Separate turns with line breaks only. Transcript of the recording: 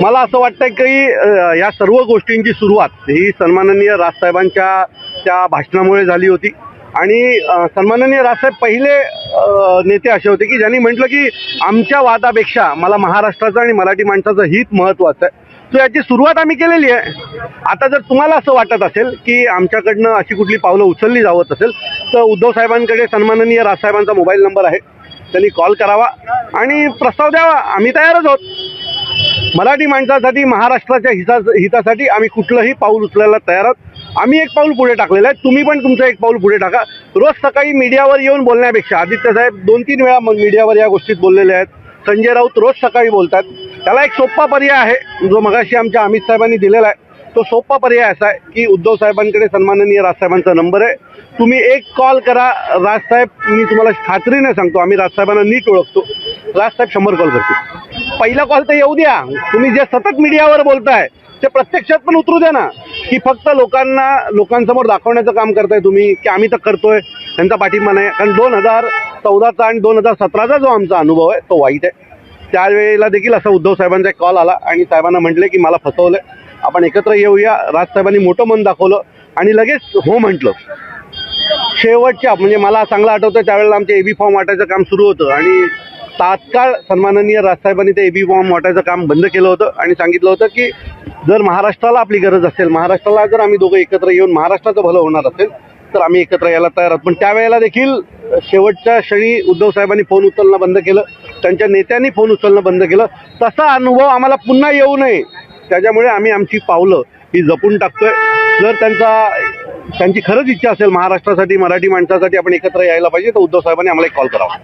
मला असं वाटतं की या सर्व गोष्टींची सुरुवात ही सन्माननीय राजसाहेबांच्या त्या भाषणामुळे झाली होती. आणि सन्माननीय राजसाहेब पहिले नेते असे होते की ज्यांनी म्हटलं की आमच्या वादापेक्षा मला महाराष्ट्राचं आणि मराठी माणसाचं हित महत्त्वाचं आहे. सो याची सुरुवात आम्ही केलेली आहे. आता जर तुम्हाला असं वाटत असेल की आमच्याकडनं अशी कुठली पावलं उचलली जावत असेल तर उद्धव साहेबांकडे सन्माननीय राजसाहेबांचा मोबाईल नंबर आहे. त्यांनी कॉल करावा आणि प्रस्ताव द्यावा. आम्ही तयारच आहोत. मराठी माणसासाठी महाराष्ट्राच्या हिता हितासाठी आम्ही कुठलंही पाऊल उचलायला तयार आहोत. आम्ही एक पाऊल पुढे टाकलेलं आहे. तुम्ही पण तुमचं एक पाऊल पुढे टाका. रोज सकाळी मीडियावर येऊन बोलण्यापेक्षा आदित्य साहेब दोन तीन वेळा मग मीडियावर या गोष्टीत बोललेले आहेत. संजय राऊत रोज सकाळी बोलतात. त्याला एक सोपा पर्याय आहे जो मगाशी आमच्या अमित साहेबांनी दिलेला आहे. तो सोपा पर्याय असा आहे की उद्धव साहेबांकडे सन्माननीय राजसाहेबांचा नंबर आहे. तुम्ही एक कॉल करा. राजसाहेब मी तुम्हाला खात्रीने सांगतो. आम्ही राजसाहेबांना नीट ओळखतो. राजसाहेब शंभर कॉल करतील. पहिला कॉल तर येऊ द्या. तुम्ही जे सतत मीडियावर बोलताय ते प्रत्यक्षात पण उतरू द्या ना. की फक्त लोकांना लोकांसमोर दाखवण्याचं काम करताय तुम्ही की आम्ही तर करतोय त्यांचा पाठिंबा नाही. कारण दोन हजार चौदाचा आणि दोन हजार सतराचा जो आमचा अनुभव आहे तो वाईट आहे. त्यावेळेला देखील असा उद्धव साहेबांचा एक कॉल आला आणि साहेबांना म्हटले की मला फसवलं आपण एकत्र येऊया. राजसाहेबांनी मोठं मन दाखवलं आणि लगेच हो म्हटलं. शेवटच्या म्हणजे मला चांगलं आठवतं त्यावेळेला आमचे एबी फॉर्म वाटायचं काम सुरू होतं आणि तात्काळ सन्माननीय राजसाहेबांनी ते एबी फॉर्म वाटायचं काम बंद केलं होतं आणि सांगितलं होतं की जर महाराष्ट्राला आपली गरज असेल महाराष्ट्राला जर आम्ही दोघं एकत्र येऊन महाराष्ट्राचं भलं होणार असेल तर आम्ही एकत्र यायला तयार आहोत. पण त्यावेळेला देखील शेवटच्या क्षणी उद्धव साहेबांनी फोन उचलणं बंद केलं. त्यांच्या नेत्यांनी फोन उचलणं बंद केलं. तसा अनुभव आम्हाला पुन्हा येऊ नये. त्याच्यामुळे आम्ही आमची पावलं ही जपून टाकतोय. जर त्यांचा त्यांची खरंच इच्छा असेल महाराष्ट्रासाठी मराठी माणसासाठी आपण एकत्र यायला पाहिजे तर उद्धव साहेबांनी आम्हाला एक कॉल करावा.